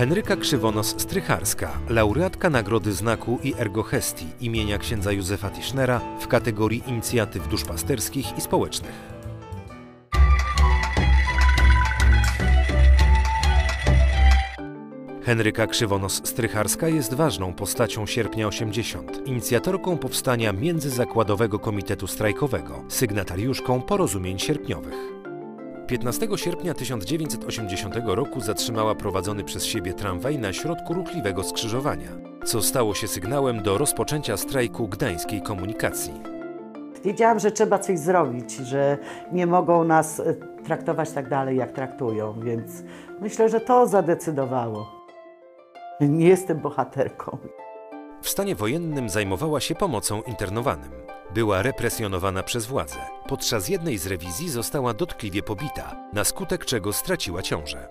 Henryka Krzywonos-Strycharska, laureatka Nagrody Znaku i Ergo Hesti imienia księdza Józefa Tischnera w kategorii inicjatyw duszpasterskich i społecznych. Henryka Krzywonos-Strycharska jest ważną postacią sierpnia 80, inicjatorką powstania Międzyzakładowego Komitetu Strajkowego, sygnatariuszką porozumień sierpniowych. 15 sierpnia 1980 roku zatrzymała prowadzony przez siebie tramwaj na środku ruchliwego skrzyżowania, co stało się sygnałem do rozpoczęcia strajku gdańskiej komunikacji. Wiedziałam, że trzeba coś zrobić, że nie mogą nas e, traktować tak dalej, jak traktują, więc myślę, że to zadecydowało. Nie jestem bohaterką. W stanie wojennym zajmowała się pomocą internowanym. Była represjonowana przez władze. Podczas jednej z rewizji została dotkliwie pobita, na skutek czego straciła ciążę.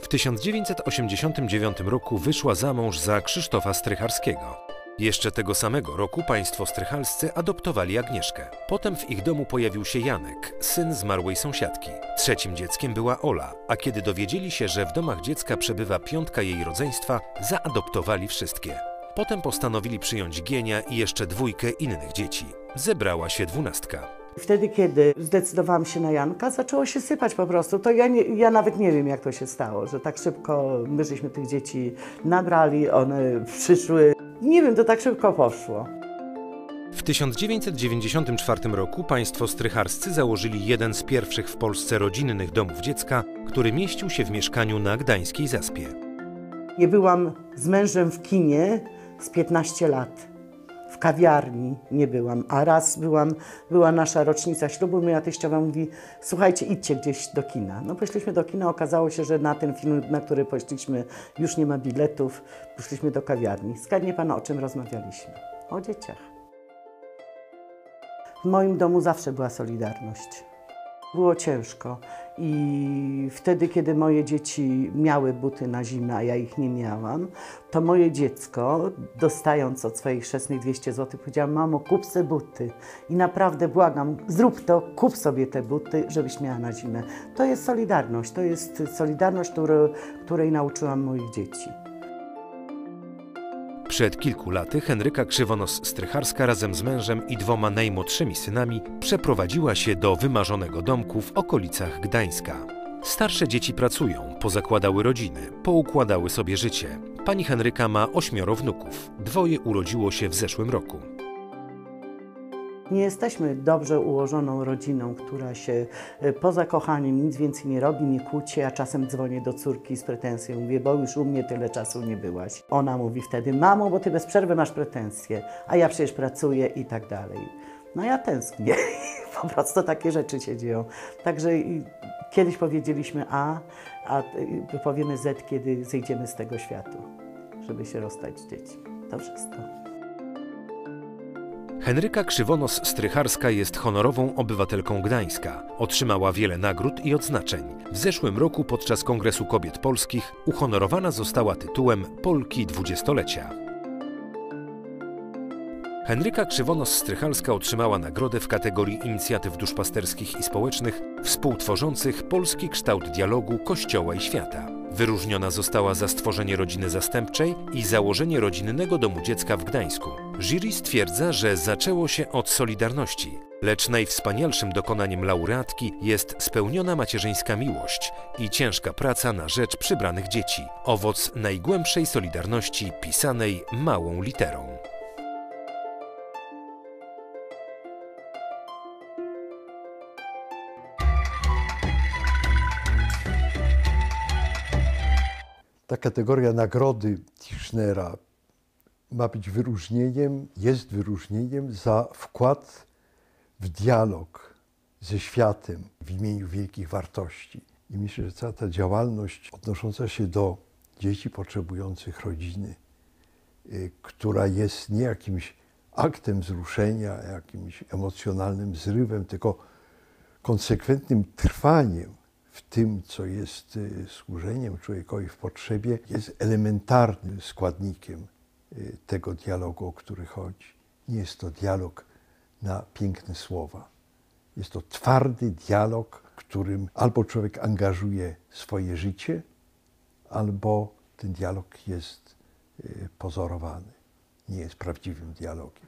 W 1989 roku wyszła za mąż za Krzysztofa Strycharskiego. Jeszcze tego samego roku państwo strychalscy adoptowali Agnieszkę. Potem w ich domu pojawił się Janek, syn zmarłej sąsiadki. Trzecim dzieckiem była Ola, a kiedy dowiedzieli się, że w domach dziecka przebywa piątka jej rodzeństwa, zaadoptowali wszystkie. Potem postanowili przyjąć Gienia i jeszcze dwójkę innych dzieci. Zebrała się dwunastka. Wtedy, kiedy zdecydowałam się na Janka, zaczęło się sypać po prostu. To ja, nie, ja nawet nie wiem, jak to się stało, że tak szybko my żeśmy tych dzieci nabrali, one przyszły. Nie wiem, to tak szybko poszło. W 1994 roku państwo strycharscy założyli jeden z pierwszych w Polsce rodzinnych domów dziecka, który mieścił się w mieszkaniu na Gdańskiej Zaspie. Nie byłam z mężem w kinie z 15 lat. W kawiarni nie byłam, a raz byłam, była nasza rocznica ślubu, moja teściowa mówi, słuchajcie, idźcie gdzieś do kina. No poszliśmy do kina, okazało się, że na ten film, na który poszliśmy, już nie ma biletów, poszliśmy do kawiarni. Zgadnie Pan, o czym rozmawialiśmy? O dzieciach. W moim domu zawsze była solidarność. Było ciężko i wtedy, kiedy moje dzieci miały buty na zimę, a ja ich nie miałam, to moje dziecko, dostając od swojej chrzestnej 200 zł, powiedziała, mamo, kup sobie buty. I naprawdę błagam, zrób to, kup sobie te buty, żebyś miała na zimę. To jest solidarność, to jest solidarność, której nauczyłam moich dzieci. Przed kilku laty Henryka Krzywonos-Strycharska razem z mężem i dwoma najmłodszymi synami przeprowadziła się do wymarzonego domku w okolicach Gdańska. Starsze dzieci pracują, pozakładały rodziny, poukładały sobie życie. Pani Henryka ma ośmioro wnuków. Dwoje urodziło się w zeszłym roku. Nie jesteśmy dobrze ułożoną rodziną, która się e, poza kochaniem nic więcej nie robi, nie kłóci, a czasem dzwonię do córki z pretensją. Mówię, bo już u mnie tyle czasu nie byłaś. Ona mówi wtedy, mamo, bo ty bez przerwy masz pretensje, a ja przecież pracuję i tak dalej. No ja tęsknię. po prostu takie rzeczy się dzieją. Także kiedyś powiedzieliśmy A, a powiemy Z, kiedy zejdziemy z tego światu, żeby się rozstać z dziećmi. To wszystko. Henryka Krzywonos-Strycharska jest honorową obywatelką Gdańska. Otrzymała wiele nagród i odznaczeń. W zeszłym roku podczas Kongresu Kobiet Polskich uhonorowana została tytułem Polki Dwudziestolecia. Henryka Krzywonos-Strychalska otrzymała nagrodę w kategorii inicjatyw duszpasterskich i społecznych współtworzących polski kształt dialogu Kościoła i świata. Wyróżniona została za stworzenie rodziny zastępczej i założenie rodzinnego domu dziecka w Gdańsku. Jury stwierdza, że zaczęło się od solidarności, lecz najwspanialszym dokonaniem laureatki jest spełniona macierzyńska miłość i ciężka praca na rzecz przybranych dzieci, owoc najgłębszej solidarności pisanej małą literą. Ta kategoria nagrody Tischnera ma być wyróżnieniem, jest wyróżnieniem za wkład w dialog ze światem w imieniu wielkich wartości. I myślę, że cała ta działalność odnosząca się do dzieci potrzebujących rodziny, y, która jest nie jakimś aktem wzruszenia, jakimś emocjonalnym zrywem, tylko konsekwentnym trwaniem w tym, co jest y, służeniem człowiekowi w potrzebie, jest elementarnym składnikiem y, tego dialogu, o który chodzi. Nie jest to dialog na piękne słowa. Jest to twardy dialog, w którym albo człowiek angażuje swoje życie, albo ten dialog jest y, pozorowany, nie jest prawdziwym dialogiem.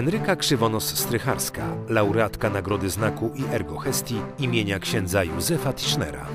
Henryka Krzywonos-Strycharska, laureatka Nagrody Znaku i Ergo Hesti imienia księdza Józefa Tischnera.